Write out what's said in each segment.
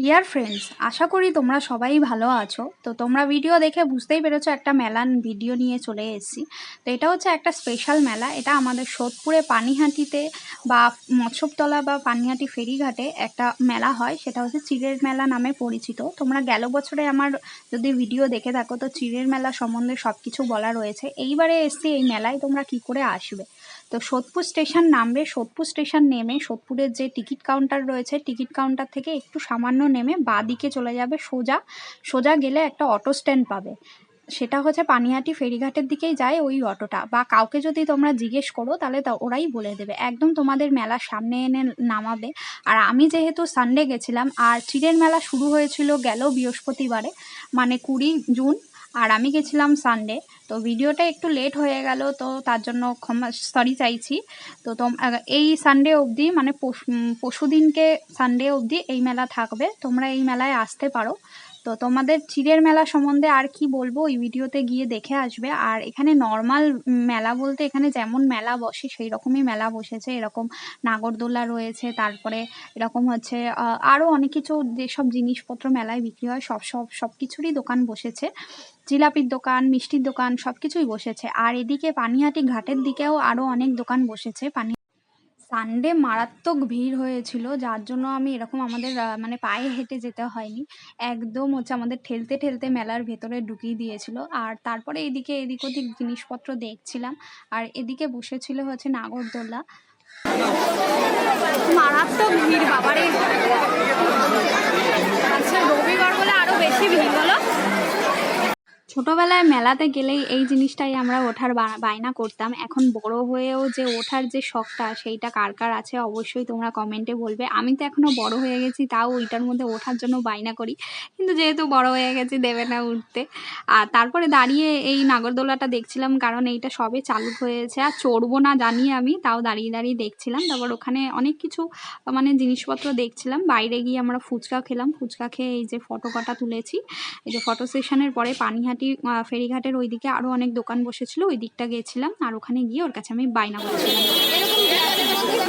Dear friends আশা করি তোমরা সবাই ভালো আছো। তো তোমরা ভিডিও দেখে বুঝতেই পেরেছ একটা মেলান ভিডিও নিয়ে চলে এসেছি। তো এটা হচ্ছে একটা স্পেশাল মেলা। এটা আমাদের সোদপুরে পানিহাটিতে বা মৎস্যতলা বা পানিহাটি ফেরিঘাটে একটা মেলা হয়। সেটা হচ্ছে চিড়ের মেলা নামে পরিচিত। তোমরা গেল বছরে আমার যদি ভিডিও দেখে থাকো, তো চিড়ের মেলা সম্বন্ধে সব কিছু বলা রয়েছে। এইবারে এসছি এই মেলায় তোমরা কি করে আসবে? তো সোদপুর স্টেশন নামবে। সোদপুর স্টেশন নেমে সোদপুরের যে টিকিট কাউন্টার রয়েছে টিকিট কাউন্টার থেকে একটু সামান্য নেমে বাঁ দিকে চলে যাবে সোজা। সোজা গেলে একটা অটো স্ট্যান্ড পাবে। সেটা হচ্ছে পানিহাটি ফেরিঘাটের দিকেই যায় ওই অটোটা। বা কাউকে যদি তোমরা জিজ্ঞেস করো, তাহলে তা ওরাই বলে দেবে। একদম তোমাদের মেলা সামনে এনে নামাবে। আর আমি যেহেতু সানডে গেছিলাম, আর চিড়ের মেলা শুরু হয়েছিল গেল বৃহস্পতিবারে মানে কুড়ি জুন। আর আমি গেছিলাম সানডে তো ভিডিওটা একটু লেট হয়ে গেল, তো তার জন্য ক্ষমা সরি চাইছি। তো এই সানডে অবধি মানে পশু দিনকে সানডে অবধি এই মেলা থাকবে, তোমরা এই মেলায় আসতে পারো। তো তোমাদের চিড়ের মেলা সম্বন্ধে আর কি বলব? ওই ভিডিওতে গিয়ে দেখে আসবে। আর এখানে নর্মাল মেলা বলতে এখানে যেমন মেলা বসে সেই রকমই মেলা বসেছে। এরকম নাগরদোলা রয়েছে, তারপরে এরকম হচ্ছে আরও অনেক কিছু যেসব জিনিসপত্র মেলায় বিক্রি হয়, সব সব সব কিছুরই দোকান বসেছে। জিলাপির দোকান, মিষ্টির দোকান সব কিছুই বসেছে। আর এদিকে পানিহাটি ঘাটের দিকেও আরও অনেক দোকান বসেছে। পানি সানডে মারাত্মক ভিড় হয়েছিল, যার জন্য আমি এরকম আমাদের মানে পায়ে হেঁটে যেতে হয়নি। একদম হচ্ছে আমাদের ঠেলতে ঠেলতে মেলার ভেতরে ঢুকিয়ে দিয়েছিল। আর তারপরে এদিকে এদিক ওদিক জিনিসপত্র দেখছিলাম। আর এদিকে বসেছিল হচ্ছে নাগরদোল্লা মারাত্মক ভিড়, বাবারে আচ্ছা রবিবার বলে আরও বেশি ভিড় হলো ছোটবেলায় মেলাতে গেলেই এই জিনিসটাই আমরা ওঠার বায়না করতাম। এখন বড় হয়েও যে ওঠার যে শখটা, সেইটা কার কার আছে অবশ্যই তোমরা কমেন্টে বলবে। আমি তো এখনও বড় হয়ে গেছি, তাও ওইটার মধ্যে ওঠার জন্য বায়না করি। কিন্তু যেহেতু বড় হয়ে গেছি, দেবে না উঠতে। আর তারপরে দাঁড়িয়ে এই নাগরদোলাটা দেখছিলাম, কারণ এইটা সবে চালু হয়েছে। আর চড়বো না জানি আমি, তাও দাঁড়িয়ে দাঁড়িয়ে দেখছিলাম। তারপর ওখানে অনেক কিছু মানে জিনিসপত্র দেখছিলাম। বাইরে গিয়ে আমরা ফুচকা খেলাম। ফুচকা খেয়ে এই যে ফটো কটা তুলেছি, এই যে ফটো সেশনের পরে পানিহাটি আহ, ওই দিকে আরও অনেক দোকান বসেছিল ওই দিকটা গিয়েছিলাম আর ওখানে গিয়ে ওর কাছে আমি বায়না করছিলাম।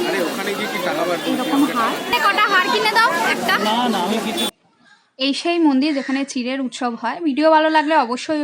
আরে ওখানে গিয়ে কি টাকা বার করতে এরকম হার। কটা হার কিনে দাও একটা। না না আমি কিছু এই সেই মন্দির যেখানে চিড়ের উৎসব হয়। ভিডিও ভালো লাগলে অবশ্যই